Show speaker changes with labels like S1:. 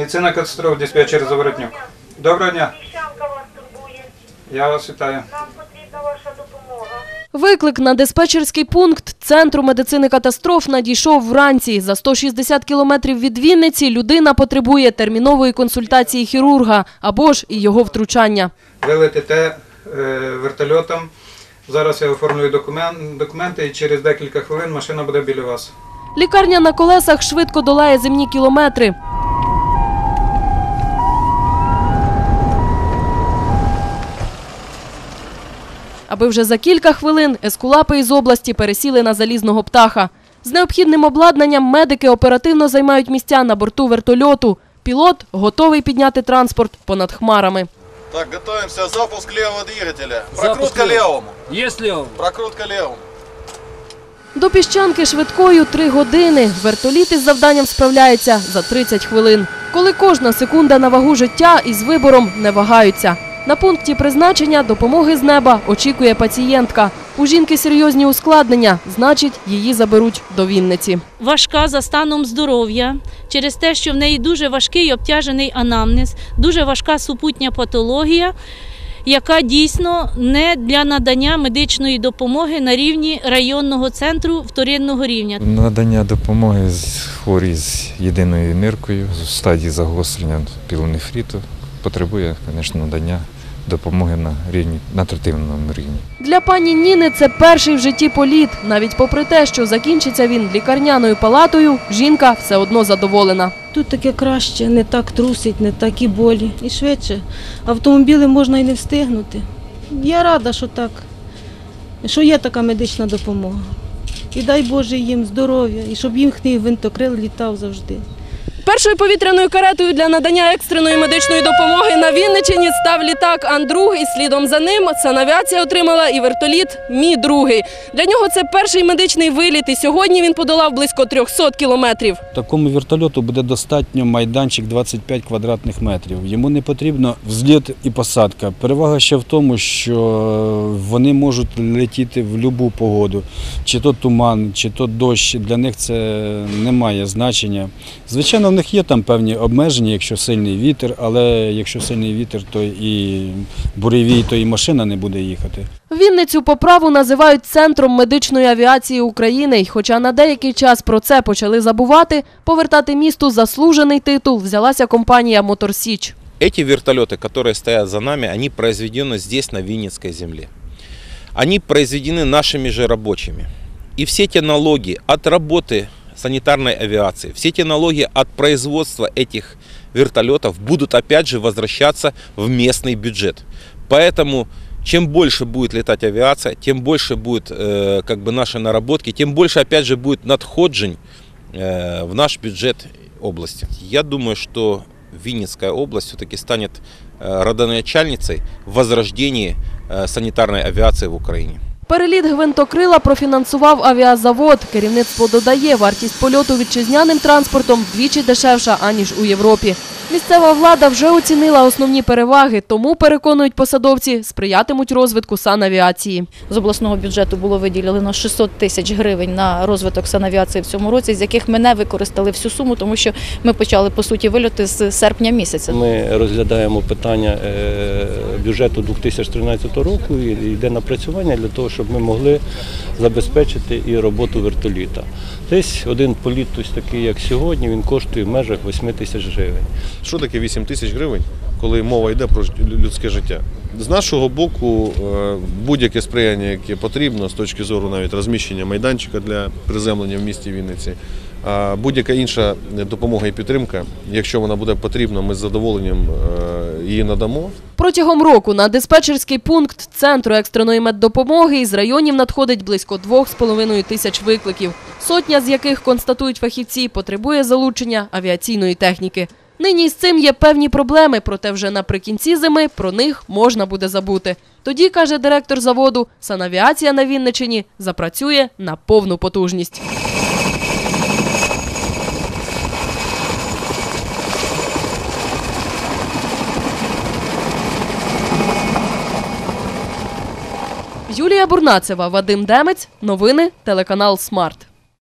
S1: Медицина катастроф, диспетчер Заворотнюк. Доброго дня, я вас вітаю.
S2: Нам потрібна ваша допомога.
S3: Виклик на диспетчерський пункт Центру медицини катастроф надійшов вранці. За 160 кілометрів від Вінниці людина потребує термінової консультації хірурга або ж і його втручання.
S1: Ви летите е, вертольотом. Зараз я оформлюю докумен- документи і через декілька хвилин машина буде біля вас.
S3: Лікарня на колесах швидко долає земні кілометри. Аби вже за кілька хвилин ескулапи із області пересіли на залізного птаха. З необхідним обладнанням медики оперативно займають місця на борту вертольоту. Пілот готовий підняти транспорт понад хмарами.
S4: Так, готовимся. Запуск левого двигателя. Прокрутка левому.
S5: Если он
S4: Прокрутка левому.
S3: До піщанки швидкою три години. Вертоліт із завданням справляється за 30 хвилин. Коли кожна секунда на вагу життя із вибором не вагаються. На пункті призначення допомоги з неба очікує пацієнтка. У жінки серйозні ускладнення, значить, її заберуть до Вінниці.
S6: важка за станом здоров'я, через те, що в неї дуже важкий обтяжений анамнез, дуже важка супутня патологія, яка дійсно не для надання медичної допомоги на рівні районного центру вторинного рівня.
S7: Надання допомоги з хворій з єдиною ниркою в стадії загострення пілонефриту потребує, звісно, надання допомоги на рівні на третинному рівні.
S3: Для пані Ніни це перший в житті політ. Навіть попри те, що закінчиться він лікарняною палатою, жінка все одно задоволена.
S8: Тут таке краще, не так трусить, не такі болі. І швидше. Автомобіли можна і не встигнути. Я рада, що так, що є така медична допомога. І дай Боже їм здоров'я, і щоб їхній винтокрил літав завжди.
S3: Першою повітряною каретою для надання екстреної медичної допомоги на Вінничині став літак Ан-2 і слідом за ним санавіація отримала і вертоліт Мі-2. Для нього це перший медичний виліт і сьогодні він подолав близько 300 кілометрів.
S5: такому вертольоту буде достатньо майданчик 25 квадратних метрів. Йому не потрібно взліт і посадка. Перевага ще в тому, що вони можуть летіти в будь-яку погоду, чи то туман, чи то дощ. Для них це не має значення. Звичайно, в них є там певні обмеження, якщо сильний вітер, але якщо сильний вітер, то і буревій, то і машина не буде їхати.
S3: Вінницю по праву називають центром медичної авіації України. й Хоча на деякий час про це почали забувати, повертати місту заслужений титул взялася компанія Моторсіч.
S9: Эти вертолеты, которые стоят за нами, они произведены здесь, на Винницкой земле. Они произведены нашими же рабочими. И все те налоги от работы Санитарной авиации, все те налоги от производства этих вертолетов будут опять же возвращаться в местный бюджет. Поэтому чем больше будет летать авиация, тем больше будет э, как бы наши наработки, тем больше опять же будет надходжень э, в наш бюджет области. Я думаю, что Винницкая область все-таки станет э, родоначальницей в возрождении э, санитарной авиации в Украине.
S3: Переліт гвинтокрила профінансував авіазавод. Керівництво додає, вартість польоту вітчизняним транспортом вдвічі дешевша, аніж у Європі. Місцева влада вже оцінила основні переваги, тому, переконують посадовці, сприятимуть розвитку санавіації.
S10: З обласного бюджету було виділено 600 тисяч гривень на розвиток санавіації в цьому році, з яких ми не використали всю суму, тому що ми почали по суті вильоти з серпня місяця.
S11: Ми розглядаємо питання е, бюджету 2013 року і йде напрацювання для того, щоб ми могли забезпечити і роботу вертоліта. Десь один політ, ось такий, як сьогодні, він коштує в межах 8 тисяч гривень.
S4: Що таке 8 тисяч гривень, коли мова йде про людське життя? З нашого боку, е, будь-яке сприяння, яке потрібно з точки зору навіть розміщення майданчика для приземлення в місті Вінниці, будь-яка інша допомога і підтримка, якщо вона буде потрібна, ми з задоволенням е, її надамо.
S3: Протягом року на диспетчерський пункт Центру екстреної меддопомоги із районів надходить близько 2,5 тисяч викликів, сотня з яких, констатують фахівці, потребує залучення авіаційної техніки. Нині з цим є певні проблеми, проте вже наприкінці зими про них можна буде забути. Тоді, каже директор заводу, санавіація на Вінничині запрацює на повну потужність. Юлія Бурнацева, Вадим Демець. Новини телеканал Смарт.